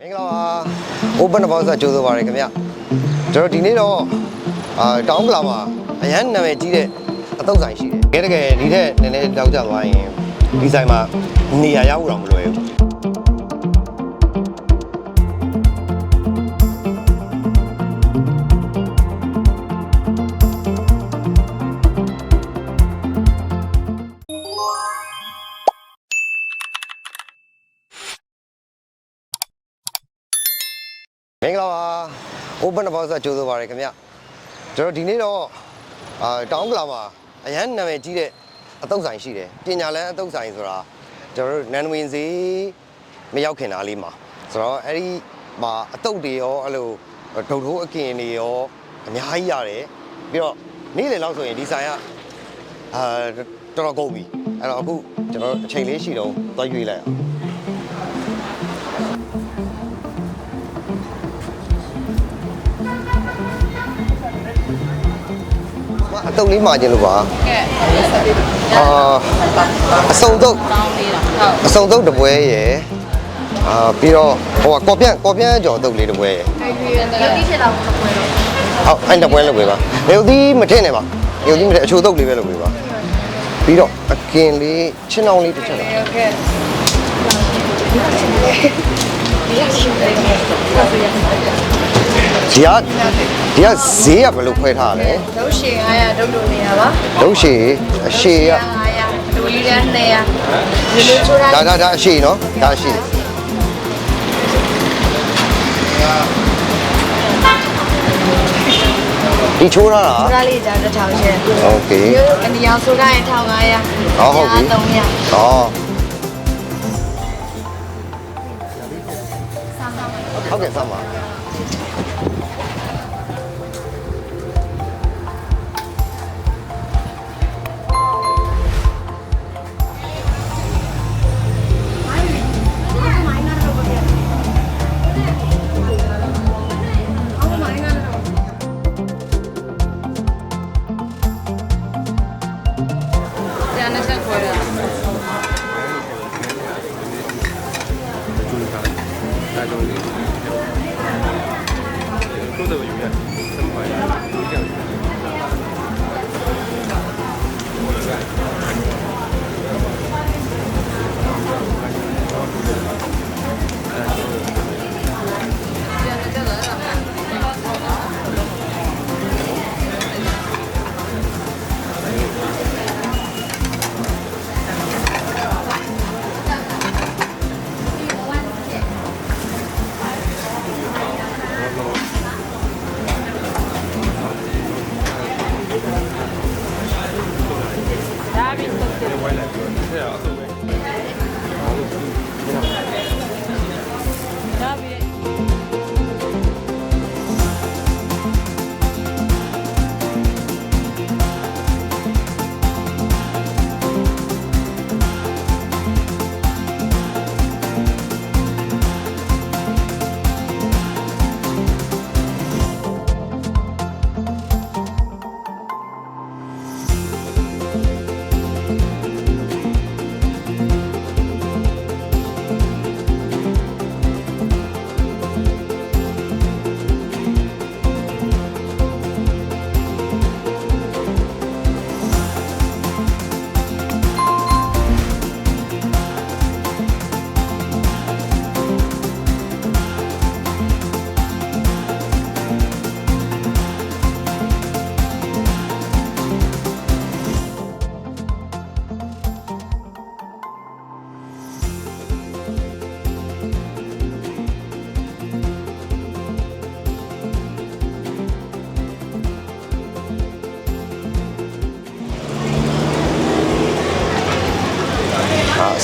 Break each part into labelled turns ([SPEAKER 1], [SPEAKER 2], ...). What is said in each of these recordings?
[SPEAKER 1] မင်္ဂလာပါ open box ကကြိုးဆိုပါရခင်ဗျကျွန်တော်ဒီနေ့တော့အာတောင်းကလာမှာအရန်နာမည်ကြီးတဲ့အတုပ်ဆိုင်ရှိတယ်တကယ်တကယ်ဒီထက်နည်းနည်းတောက်ကြသွားရင်ဒီဆိုင်မှာနေရာရောက်တော့မလွယ်ဘူး မင်္ဂလာပါ open box ကကြိုးဆိုပါရခင်ဗျကျွန်တော်ဒီနေ့တော့အာတောင်းကလာမှာအရန်နာမည်ကြီးတဲ့အတုပ်ဆိုင်ရှိတယ်ပညာလန်းအတုပ်ဆိုင်ဆိုတာကျွန်တော်တို့နန်ဝင်စီမရောက်ခင်သားလေးမှာဆိုတော့အဲ့ဒီမှာအတုပ်တွေရောအဲ့လိုဒုတ်ထိုးအကင်တွေရောအများကြီးရတယ်ပြီးတော့နေ့လယ်လောက်ဆိုရင်ဒီဆိုင်ကအာတော်တော်ကုန်ပြီအဲ့တော့အခုကျွန်တော်အချိန်လေးရှိတော့သွားရွေးလိုက်အောင် အတုပ်လေးမှာခြင်းလို့ပါ
[SPEAKER 2] ကဲ
[SPEAKER 1] အာအစုံတုပ်
[SPEAKER 2] တောင်းပေးတာဟုတ်
[SPEAKER 1] အစုံတုပ်တပွဲရယ်အာပြီးတော့ဟိုကကော်ပြန့်ကော်ပြန့်ကြော်တုပ်လေးတပွဲရယ်
[SPEAKER 2] အဲ့ဒီရတဲ့ရုပ်တိချက်တော့တပွဲတော့
[SPEAKER 1] ဟုတ်အဲ့တပွဲလုပ်ပေးပါရုပ်တိမထင်နဲ့ပါရုပ်တိမထင်အချိုတုပ်လေးပဲလုပ်ပေးပါပြီးတော့အကင်လေးချင်းအောင်လေးတစ်ချက်တော့
[SPEAKER 2] ဟုတ်ကဲ့ဒီရရှိတယ်
[SPEAKER 1] ဒီကဒီကဈေးကဘယ်လိုခွဲထားရလဲ
[SPEAKER 2] ဒုတ်ရှင်900ဒုတ်တို့နေတာပါ
[SPEAKER 1] ဒုတ်ရှည်အရှည်က
[SPEAKER 2] 900ဒူလီရန်200ဒီလိုချိုးတာ
[SPEAKER 1] ဒါဒါဒါအရှည်နော်ဒါအရှည်ဒီချိုးထားတာ
[SPEAKER 2] ချိုးတာလေးကြာတစ်ထောင်ရှင်
[SPEAKER 1] โอเค
[SPEAKER 2] ဒီအနေအောင်ဆိုတိုင်း1500
[SPEAKER 1] ဟောဟုတ်ပြီ
[SPEAKER 2] 300
[SPEAKER 1] ။အော်ဟုတ်ကဲ့ဆက်ပါ 对呀。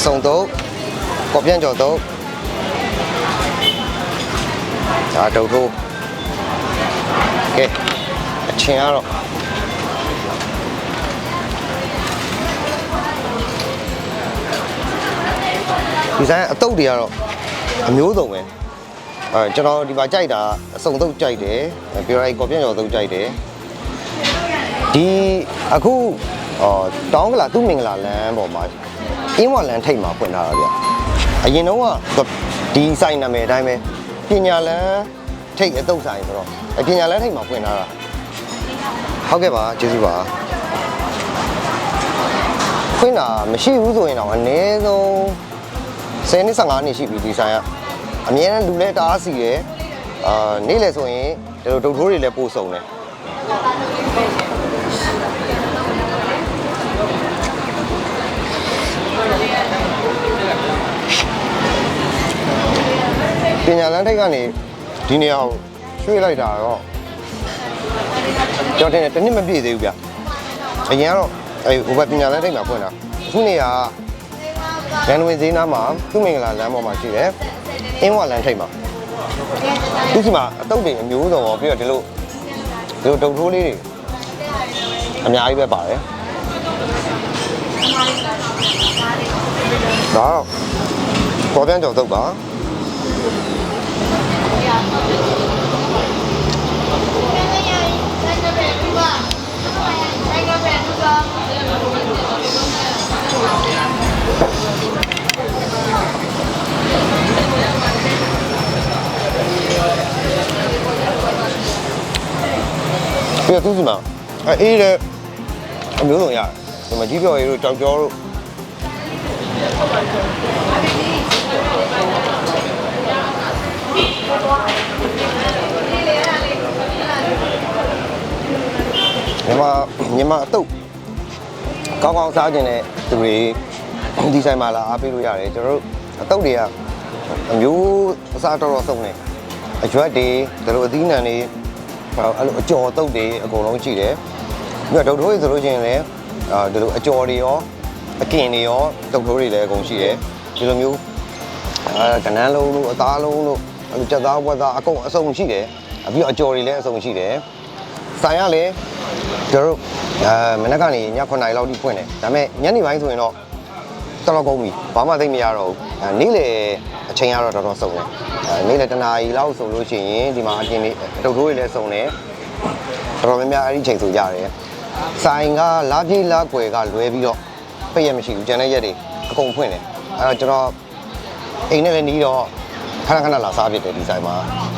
[SPEAKER 1] စုံတော့ကော်ပြန့်ကြော်တော့ဒါဒုတ်ထိုးကဲအချင်းကတော့ဒီဇိုင်းအတုပ်တွေကတော့အမျိုးစုံပဲအဲကျွန်တော်ဒီမှာကြိုက်တာအစုံတုပ်ကြိုက်တယ်ပြောရရင်ကော်ပြန့်ကြော်တုပ်ကြိုက်တယ်ဒီအခုအော်တောင်းကလာသူ့မင်္ဂလာလမ်းပေါ်မှာ အင်းဝလန်ထိတ်မှာဖွင့်ထားတာဗျအရင်တော့ကဒီဆိုင်နာမည်အတိုင်းပဲပညာလန်းထိတ်အတုပ်ဆိုင်ဆိုတော့အပညာလန်းထိတ်မှာဖွင့်ထားတာဟုတ်ကဲ့ပါကျေးဇူးပါဖွင့်တာမရှိဘူးဆိုရင်တော့အနည်းဆုံး10နှစ်15နှစ်ရှိပြီဒီဆိုင်ကအများနဲ့လူလဲတအားစီတယ်အာနေ့လေဆိုရင်ဒီလိုဒုတ်ထိုးတွေလည်းပို့ဆောင်တယ် ပညာလန်းထိတ်ကနေဒီနေရာကိုရွှေ့လိုက်တာတော့ကြောက်တယ်တနည်းမပြည့်သေးဘူးဗျအရင်ကတော့အဲဟိုဘက်ပညာလန်းထိတ်မှာဖွင့်တာအခုနေရာရန်ဝင်ဈေးနားမှာသူ့မင်္ဂလာလမ်းပေါ်မှာရှိတယ်အင်းဝလန်းထိတ်မှာဒီစီမှာအတုပ်တွေအမျိုးစုံရောပြီးတော့ဒီလိုဒီလိုဒုတ်ထိုးလေးတွေအများကြီးပဲပါတယ်ဒါတော့ပေါ်ပြန်ကြော်တုပ်ပါ ပြီးတော့သူ့စီမှာအဲအေးတယ်အမျိုးစုံရတယ်ဒီမှာကြီးပြော်ရီတို့ကြောက်ကြောတို့မြန်မာမြန်မာအတုပ်ကောင်းကောင်းစားခြင်းတဲ့သူတွေဒီဆိုင်မှာလာအားပေးလို့ရတယ်ကျွန်တော်တို့အတုပ်တွေကအမျိုးအစားတော်တော်စုံနေအရွက်တွေဒါလိုအသီးနှံတွေ အဲ့လိုအကြော်တုတ်တွေအကုန်လုံးရှိတယ်ပြီးတော့ဒုတ်ထိုးတွေဆိုလို့ရှိရင်လည်းအာဒီလိုအကြော်တွေရောအကင်တွေရောဒုတ်ထိုးတွေလည်းအကုန်ရှိတယ်ဒီလိုမျိုးအာကနန်းလုံးတို့အသားလုံးတို့အဲ့လိုကြက်သားဝက်သားအကုန်အစုံရှိတယ်အပြီးတော့အကြော်တွေလည်းအစုံရှိတယ်ဆိုင်ရလည်းကျွန်တော်တို့အာမနက်ကနေည9နာရီလောက်ထိဖွင့်တယ်ဒါပေမဲ့ညနေပိုင်းဆိုရင်တော့ တော်တော်ကုန်ပြီဘာမှသိမရတော့ဘူးအဲနေ့လေအချိန်ကတော့တော်တော်စုံတယ်အဲနေ့လေတနာရီလောက်ဆိုလို့ရှိရင်ဒီမှာအပြင်လေးဒုတ်ထိုးတွေလည်းစုံတယ်တော်တော်များများအဲ့ဒီချိန်ဆိုရတယ်။ဆိုင်ကလာပြေးလာကွယ်ကလွဲပြီးတော့ပိတ်ရမရှိဘူး။ကျန်တဲ့ရက်တွေအကုန်ဖွင့်တယ်။အဲ့တော့ကျွန်တော်အိမ်နဲ့လည်းနီးတော့ခဏခဏလာစားဖြစ်တယ်ဒီဆိုင်မှာ။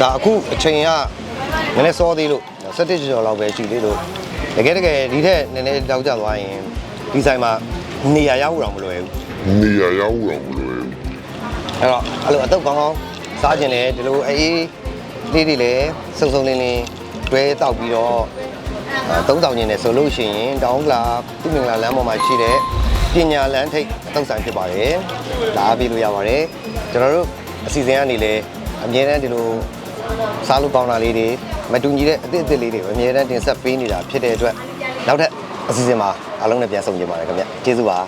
[SPEAKER 1] ဒါအခုအချိန်ကနည်းနည်းစောသေးလို့17ကျော်လောက်ပဲရှိသေးလို့ တကယ်တကယ်ဒီထက်နည်းနည်းတောက်ကျသွားရင်ဒီဆိုင်မှာနေရာရောက်တော့မလွယ်ဘူး။
[SPEAKER 3] နေရာရောက်တော့မလို့
[SPEAKER 1] အဲ့တော့အဲ့လိုအတုပ်ကောင်းကောင်းစားခြင်းလေဒီလိုအေးလေးတွေလည်းစုံစုံလင်းလင်းတွဲတောက်ပြီးတော့အဲသုံးတောင်ခြင်းနဲ့ဆိုလို့ရှိရင်တောင်းကလာသူ့မင်္ဂလာလမ်းပေါ်မှာရှိတဲ့ပညာလမ်းထိပ်အတုပ်ဆိုင်ဖြစ်ပါတယ်ဒါအားပေးလို့ရပါတယ်ကျွန်တော်တို့အစီအစဉ်ကနေလည်းအမြဲတမ်းဒီလို စားလို့ကောင်းတာလေးတွေမတူညီတဲ့အသစ်အသစ်လေးတွေအမြဲတမ်းတင်ဆက်ပေးနေတာဖြစ်တဲ့အတွက်နောက်ထပ်အစီအစဉ်မှာအားလုံးနဲ့ပြန်ဆုံကြပါမယ်ခင်ဗျကျေးဇူးပါ